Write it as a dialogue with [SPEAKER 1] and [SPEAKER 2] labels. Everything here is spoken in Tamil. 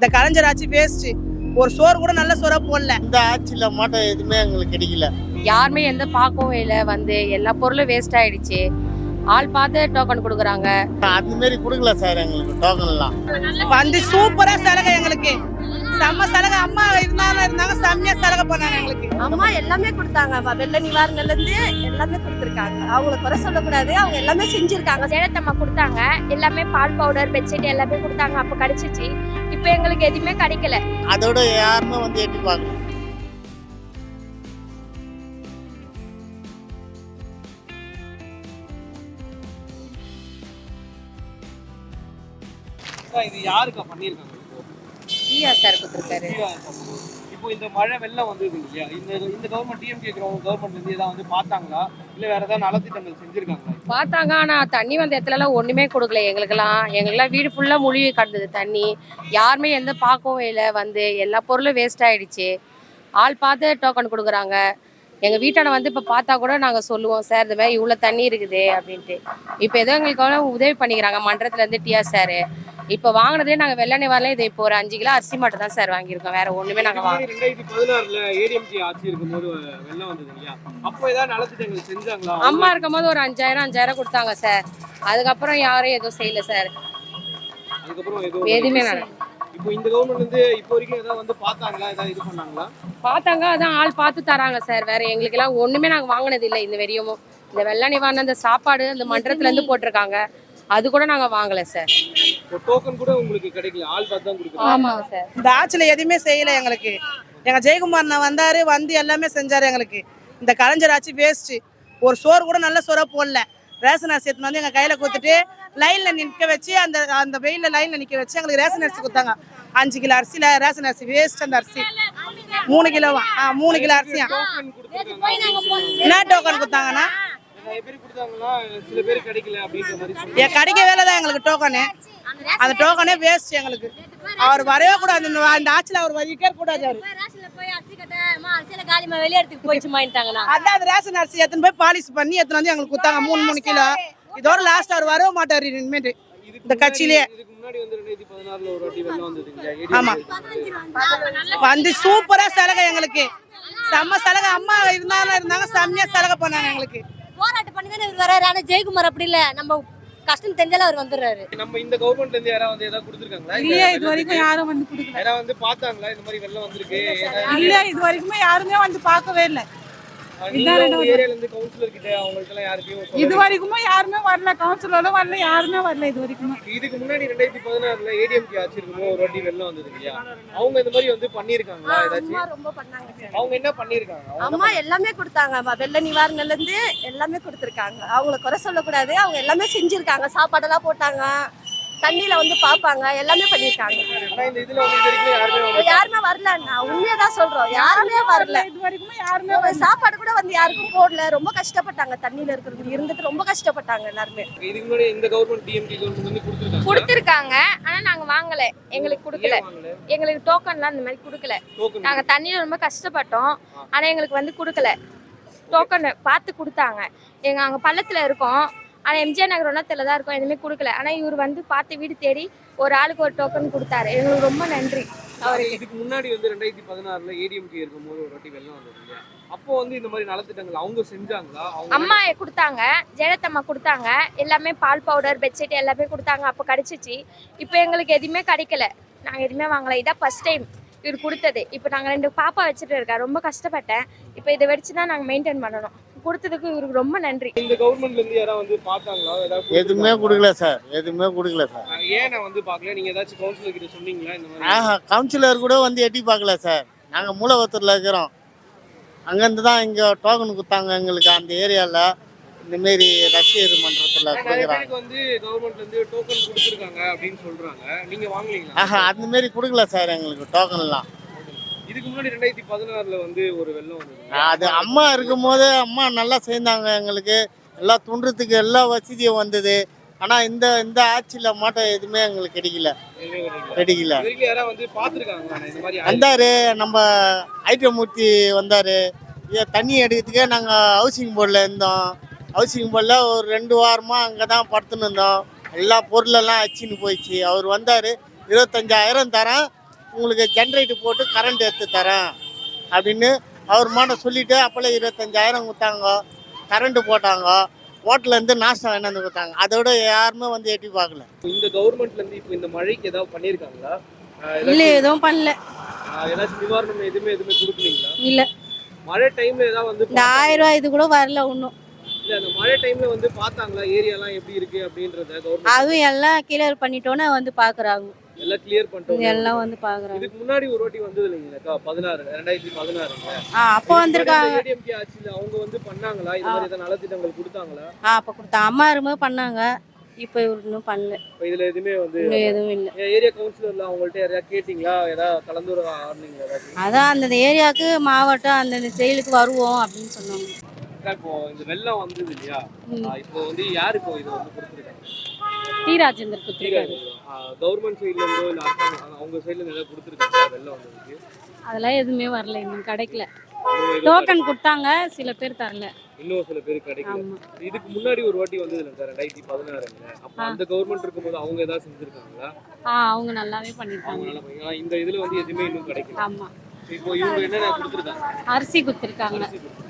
[SPEAKER 1] இந்த கலைஞர் ஆட்சி வேஸ்ட் ஒரு சோறு கூட நல்ல சோறா போடல.
[SPEAKER 2] இந்த ஆட்சியில் மாட்டம் எதுவுமே எங்களுக்கு கிடைக்கல.
[SPEAKER 3] யாருமே எந்த பார்க்கவும் இல்லை. வந்து எல்லா பொருளும் வேஸ்ட் ஆயிடுச்சு. ஆள் பார்த்து டோக்கன் கொடுக்குறாங்க.
[SPEAKER 2] அந்த மாரி கொடுக்கல சார் எங்களுக்கு டோக்கன்லாம்
[SPEAKER 1] வந்து சூப்பரா சலுகை எங்களுக்கு. செம்ம சலுகை. அம்மா இருந்தாலும் இருந்தாங்க செம்மையா சலுகை பண்ணாங்க எங்களுக்கு.
[SPEAKER 4] அம்மா எல்லாமே கொடுத்தாங்க. வெள்ள நிவாரணல இருந்து எல்லாமே கொடுத்துருக்காங்க. அவங்கள குறை சொல்லக்கூடாது. அவங்க எல்லாமே செஞ்சிருக்காங்க.
[SPEAKER 5] சேலத்தம்மா கொடுத்தாங்க. எல்லாமே பால் பவுடர் பெட்ஷீட் எல்லாமே கொடுத்தாங்க. அப்போ கிடைச்சிச்சு. இப்போ எங்களுக்கு எதுவுமே கிடைக்கல.
[SPEAKER 2] அதோட யாருமே வந்து எட்டி பார்க்கல.
[SPEAKER 6] அக்கா, இது யாருக்கா பண்ணியிருக்காங்க?
[SPEAKER 3] சார் கொடுத்துருக்காரு.
[SPEAKER 6] இப்போ இந்த மழை வெள்ளம் வந்தது இல்லையா? இந்த இந்த கவர்மெண்ட் டிஎம்கே கவர்மெண்ட் வந்து ஏதாவது வந்து பார்த்தாங்களா? இல்லை வேற ஏதாவது நலத்திட்டங்கள் செஞ்சிருக்காங்களா?
[SPEAKER 3] பார்த்தாங்க ஆனால் தண்ணி வந்த இடத்துலலாம் ஒன்றுமே கொடுக்கல எங்களுக்கெல்லாம். எங்களுக்கெல்லாம் வீடு ஃபுல்லாக மூழ்கி கிடந்தது தண்ணி. யாருமே எந்த பார்க்கவும் இல்லை வந்து எல்லா பொருளும் வேஸ்ட் ஆயிடுச்சு. ஆள் பார்த்து டோக்கன் கொடுக்குறாங்க. எங்கள் வீட்டான வந்து இப்போ பார்த்தா கூட நாங்கள் சொல்லுவோம் சார் இந்த மாதிரி இவ்வளோ தண்ணி இருக்குது அப்படின்ட்டு. இப்போ ஏதோ எங்களுக்கு உதவி பண்ணிக்கிறாங்க மன்றத்துலேருந்து டிஆர் சார் இப்போ வாங்கினதே நாங்கள் வெள்ளனை வரல இது இப்போ ஒரு அஞ்சு கிலோ அரிசி மட்டும் தான் சார் வாங்கியிருக்கோம். வேற ஒன்றுமே நாங்கள் வாங்க
[SPEAKER 6] ரெண்டாயிரத்தி பதினாறுல ஏடிஎம்கே ஆட்சி இருக்கும்போது வெள்ளம் வந்தது இல்லையா? அப்போ ஏதாவது நலத்திட்டங்கள் செஞ்சாங்களா?
[SPEAKER 3] அம்மா இருக்கும்போது ஒரு அஞ்சாயிரம் அஞ்சாயிரம் கொடுத்தாங்க சார். அதுக்கப்புறம் யாரும் எதுவும் செய்யல சார்.
[SPEAKER 6] அதுக்கப்புறம் எதுவும்
[SPEAKER 3] எதுவுமே நட
[SPEAKER 6] இப்போ இந்த கவர்மெண்ட் வந்து இப்போ வரைக்கும் ஏதாவது வந்து பார்த்தாங்களா? ஏதாவது இது பண்ணாங்களா?
[SPEAKER 3] பார்த்தாங்க அதான் ஆள் பார்த்து தராங்க சார். வேற எங்களுக்கு எல்லாம் ஒண்ணுமே நாங்க வாங்கினது இல்லை இந்த வரையும் இந்த வெள்ள நிவாரணம் இந்த சாப்பாடு இந்த மன்றத்துல இருந்து போட்டிருக்காங்க. அது கூட நாங்க வாங்கல சார்.
[SPEAKER 6] டோக்கன் கூட உங்களுக்கு கிடைக்கல. ஆள் பார்த்து தான் கொடுக்குறாங்க.
[SPEAKER 3] ஆமாங்க சார்
[SPEAKER 1] இந்த ஆட்சியில எதுவுமே செய்யல எங்களுக்கு. எங்க ஜெயக்குமார் அண்ணா வந்தாரு வந்து எல்லாமே செஞ்சாரு எங்களுக்கு. இந்த கலைஞர் ஆட்சி வேஸ்ட் ஒரு சோறு கூட நல்ல சோறா போடல. ரேஷன் அரிசி எடுத்துன்னு வந்து எங்க கையில கொடுத்துட்டு லைன்ல நிக்க வச்சு அந்த அந்த வெயில்ல லைன்ல நிக்க வச்சு எங்களுக்கு ரேஷன் அரிசி கொடுத்தாங்க. அஞ்சு கிலோ அரிசியில ரேஷன் அரிசி வேஸ்ட் அந்த அரிசி. மூணு கிலோவா? ஆ மூணு கிலோ அரிசியா? என்ன டோக்கன் கொடுத்தாங்கன்னா என் கிடைக்க வேலை தான் எங்களுக்கு டோக்கனு அந்த டோக்கனே வேஸ்ட் எங்களுக்கு. அவர் வரவே கூடாது. இந்த ஆட்சியில் அவர் வரிக்கவே கூடாது. அவர் அதான் அந்த ரேஷன் அரிசி எடுத்துன்னு போய் பாலிஷ் பண்ணி எடுத்துன்னு வந்து எங்களுக்கு கொடுத்தாங்க. மூணு மூணு கிலோ. இதோட லாஸ்ட் அவர் வரவே மாட்டார் இனிமேட்டு. இந்த கட்சியிலேயே. ஆமா. வந்து சூப்பரா சலுகை எங்களுக்கு. செம்ம சலுகை. அம்மா இருந்தாலும் இருந்தாங்க. செம்மையா சலுகை பண்ணாங்க எங்களுக்கு.
[SPEAKER 4] போராட்டம் பண்ணி தானே இவர் வராரு ஆனா ஜெயக்குமார் அப்படி இல்ல. நம்ம கஷ்டம் தெரிஞ்சாலும் அவர் வந்துடுறாரு.
[SPEAKER 6] நம்ம இந்த கவர்மெண்ட்ல இருந்து யாராவது வந்து ஏதாவது கொடுத்துருக்காங்களா?
[SPEAKER 7] இல்லையா இது வரைக்கும் யாரும் வந்து கொடுக்கல.
[SPEAKER 6] யாராவது வந்து பார்த்தாங்களா? இந்த மாதிரி வெள்ளம் வந்திருக்கு. ஏதாவது
[SPEAKER 7] இல்ல இது வரைக்குமே யாருமே வந்து பார்க்கவே இல்ல. இது. வரைக்குமே யாருமே வரல கவுன்சிலரும் வரல யாருமே வரல இது வரைக்குமே.
[SPEAKER 6] இதுக்கு முன்னாடி ரெண்டாயிரத்தி பதினாறுல ஏடிஎம்கே ஆட்சி இருக்கும்போது ஒரு வாட்டி வெள்ளம் வந்தது இல்லையா? அவங்க இந்த மாதிரி வந்து பண்ணிருக்காங்களா ஏதாச்சும்?
[SPEAKER 4] ரொம்ப பண்ணாங்க.
[SPEAKER 6] அவங்க என்ன பண்ணிருக்காங்க?
[SPEAKER 4] அம்மா எல்லாமே கொடுத்தாங்க. வெள்ள நிவாரணல இருந்து எல்லாமே கொடுத்துருக்காங்க. அவங்கள குறை சொல்லக்கூடாது. அவங்க எல்லாமே செஞ்சிருக்காங்க. சாப்பாடெல்லாம் போட்டாங்க. தண்ணியில வந்து பாப்பாங்க எல்லாமே பண்ணிருக்காங்க
[SPEAKER 6] யாருமே வந்து
[SPEAKER 4] யாருமே வரல நான் உண்மையதான் சொல்றோம். யாருமே வரல.
[SPEAKER 7] இது வரைக்குமே யாருமே
[SPEAKER 4] சாப்பாடு கூட வந்து யாருக்கும் போடல. ரொம்ப கஷ்டப்பட்டாங்க தண்ணியில இருக்கிறவங்க. இருந்துட்டு ரொம்ப கஷ்டப்பட்டாங்க எல்லாருமே.
[SPEAKER 6] இதுக்கு முன்னாடி இந்த கவர்மெண்ட் டிஎம்கே கவர்மெண்ட் வந்து கொடுத்துருக்காங்க.
[SPEAKER 5] கொடுத்துருக்காங்க ஆனா நாங்க வாங்கல. எங்களுக்கு கொடுக்கல. எங்களுக்கு டோக்கன்லாம் அந்த மாதிரி கொடுக்கல. நாங்க தண்ணியில ரொம்ப கஷ்டப்பட்டோம். ஆனா எங்களுக்கு வந்து கொடுக்கல. டோக்கன் பார்த்து கொடுத்தாங்க. எங்க அங்க பள்ளத்துல இருக்கோம். ஆனா எம்ஜிஆர் நகர் ஒன்றத்தில் தான் இருக்கோம். எதுவுமே கொடுக்கல. ஆனா இவர் வந்து பார்த்து வீடு தேடி ஒரு ஆளுக்கு ஒரு டோக்கன் கொடுத்தாரு. எங்களுக்கு ரொம்ப நன்றி. அவருக்கு.
[SPEAKER 6] இதுக்கு முன்னாடி வந்து ரெண்டாயிரத்தி பதினாறுல ஏடிஎம்கே இருக்கும்போது ஒரு வாட்டி வெள்ளம் வந்தது அப்போ வந்து இந்த மாதிரி நலத்திட்டங்கள் அவங்க செஞ்சாங்களா?
[SPEAKER 5] அம்மா கொடுத்தாங்க. ஜெயலலிதம்மா கொடுத்தாங்க. எல்லாமே பால் பவுடர் பெட்ஷீட் எல்லாமே கொடுத்தாங்க. அப்போ கிடைச்சிச்சு. இப்போ எங்களுக்கு எதுவுமே கிடைக்கல. நாங்கள் எதுவுமே வாங்கல. இதான் ஃபர்ஸ்ட் டைம் இவர் கொடுத்தது. இப்போ நாங்கள் ரெண்டு பாப்பா வச்சுட்டு இருக்கேன் ரொம்ப கஷ்டப்பட்டேன். இப்போ இதை வச்சு தான் நாங்கள் மெயின்டைன் பண்ணணும். கொடுத்ததுக்கு இவருக்கு ரொம்ப நன்றி.
[SPEAKER 6] இந்த கவர்மெண்ட்ல இருந்து யாராவது வந்து பார்த்தாங்களா? ஏதாவது
[SPEAKER 2] எதுவுமே கொடுக்கல சார். எதுவுமே கொடுக்கல சார்?
[SPEAKER 6] ஏன் நான் வந்து பார்க்கல? நீங்க ஏதாச்சும் கவுன்சிலர் கிட்ட சொன்னீங்களா இந்த மாதிரி?
[SPEAKER 2] ஆஹா கவுன்சிலர் கூட வந்து எட்டி பார்க்கல சார். நாங்கள் மூலவத்தூரில் இருக்கிறோம். அங்கேருந்து தான் இங்கே டோக்கன் கொடுத்தாங்க எங்களுக்கு அந்த ஏரியாவில் இந்தமாரி ரசிகர் மன்றத்தில் கொடுக்குறாங்க.
[SPEAKER 6] வந்து கவர்மெண்ட்ல இருந்து டோக்கன் கொடுத்துருக்காங்க அப்படின்னு சொல்றாங்க. நீங்க வாங்கலீங்களா?
[SPEAKER 2] ஆஹா அந்தமாரி கொடுக்கல சார் எங்களுக்கு டோக்கன்லாம்
[SPEAKER 6] இதுக்கு முன்னாடி ரெண்டாயிரத்தி பதினாறுல வந்து ஒரு வெள்ளம் வந்தது.
[SPEAKER 2] அது அம்மா இருக்கும்போது அம்மா நல்லா செய்தாங்க எங்களுக்கு. எல்லாம் துண்டுறதுக்கு எல்லா வசதியும் வந்தது. ஆனால் இந்த இந்த ஆட்சியில் மாட்டம் எதுவுமே எங்களுக்கு கிடைக்கல.
[SPEAKER 6] கிடைக்கல.
[SPEAKER 2] வந்தார். நம்ம ஐட்டமூர்த்தி வந்தார். தண்ணி எடுக்கிறதுக்கே நாங்கள் ஹவுசிங் போர்டில் இருந்தோம். ஹவுசிங் போர்டில் ஒரு ரெண்டு வாரமாக அங்கே தான் படுத்துன்னு இருந்தோம். எல்லா பொருளெல்லாம் அச்சின்னு போயிடுச்சு. அவர் வந்தார். இருபத்தஞ்சாயிரம் தரேன். உங்களுக்கு ஜென்ரேட்டர் போட்டு கரண்ட் எடுத்து தரேன் அப்படின்னு அவர் மாட்ட சொல்லிட்டு அப்போல்லாம் இருபத்தஞ்சாயிரம் கொடுத்தாங்க. கரண்ட் போட்டாங்க. ஹோட்டல்லேருந்து நாஸ்டா வாங்கிட்டு வந்து கொடுத்தாங்க. அதோட யாருமே வந்து எட்டி பார்க்கல.
[SPEAKER 6] இந்த கவர்மெண்ட்ல இருந்து இப்போ இந்த மழைக்கு ஏதாவது பண்ணியிருக்காங்களா?
[SPEAKER 8] இல்ல எதுவும் பண்ணல.
[SPEAKER 6] ஏதாச்சும் நிவாரணம் எதுவுமே எதுவுமே கொடுக்கலீங்களா?
[SPEAKER 8] இல்ல.
[SPEAKER 6] மழை டைம்ல ஏதாவது வந்து
[SPEAKER 8] இந்த ஆயிரம் ரூபாய் இது கூட வரல ஒன்றும்
[SPEAKER 6] இல்ல அந்த மழை டைம்ல வந்து பார்த்தாங்களா? ஏரியாலாம் எப்படி இருக்கு அப்படின்றத கவர்மெண்ட்
[SPEAKER 8] அதுவும் எல்லாம் கிளியர் பண்ணிட்டோன்னே வந்து பாக்குறாங்க
[SPEAKER 6] எல்லாம் கிளியர் பண்ணிட்டோம்.
[SPEAKER 8] எல்லாம் வந்து பாக்குறாங்க.
[SPEAKER 6] இதுக்கு முன்னாடி ஒரு வாட்டி வந்தது இல்லைங்களாக்கா பதினாறு ரெண்டாயிரத்தி பதினாறுங்க.
[SPEAKER 8] ஆ அப்போ வந்திருக்காங்க.
[SPEAKER 6] ஏடிஎம்கே ஆட்சியில அவங்க வந்து பண்ணாங்களா? இது மாதிரி ஏதாவது நலத்திட்டங்கள் கொடுத்தாங்களா?
[SPEAKER 8] ஆ அப்போ கொடுத்தா. அம்மா இருக்கும்போது பண்ணாங்க. இப்போ இன்னும் பண்ணல.
[SPEAKER 6] இப்போ இதுல எதுவுமே வந்து
[SPEAKER 8] எதுவும் இல்லை.
[SPEAKER 6] ஏரியா கவுன்சிலர்ல அவங்கள்ட்ட யாராவது கேட்டீங்களா? ஏதாவது கலந்துர ஆடுனீங்களா
[SPEAKER 8] அதான் அந்தந்த ஏரியாவுக்கு மாவட்டம் அந்தந்த செயலுக்கு வருவோம் அப்படின்னு சொன்னாங்க.
[SPEAKER 6] இப்போ இந்த வெள்ளம் வந்தது இல்லையா? இப்போ வந்து யாரு இப்போ இதை வந்து கொடுத்துருக்காங்க
[SPEAKER 8] டி ராஜேந்தர் கொடுத்துருக்காரு
[SPEAKER 6] கவர்மெண்ட் சைட்ல இருந்தோ இல்ல அவங்க சைட்ல ஏதாவது கொடுத்துருக்காங்களா? வெள்ளம் வந்ததுக்கு
[SPEAKER 8] அதெல்லாம் எதுவுமே வரல இன்னும் கிடைக்கல. டோக்கன் கொடுத்தாங்க சில பேர் தரல.
[SPEAKER 6] இன்னும் சில பேருக்கு கிடைக்கல. இதுக்கு முன்னாடி ஒரு வாட்டி வந்தது இல்லை சார் ரெண்டாயிரத்தி பதினாறுல. அப்போ அந்த கவர்மெண்ட் இருக்கும்போது அவங்க ஏதாவது செஞ்சிருக்காங்களா?
[SPEAKER 8] ஆ அவங்க நல்லாவே பண்ணிருக்காங்க
[SPEAKER 6] இந்த இதுல வந்து எதுவுமே இன்னும் கிடைக்கல.
[SPEAKER 8] ஆமா.
[SPEAKER 6] இப்போ இவங்க என்னென்ன கொடுத்துருக்காங்க?
[SPEAKER 8] அரிசி கொடுத்துருக்காங்க
[SPEAKER 6] அரிசி கொடுத்துருக்காங்க.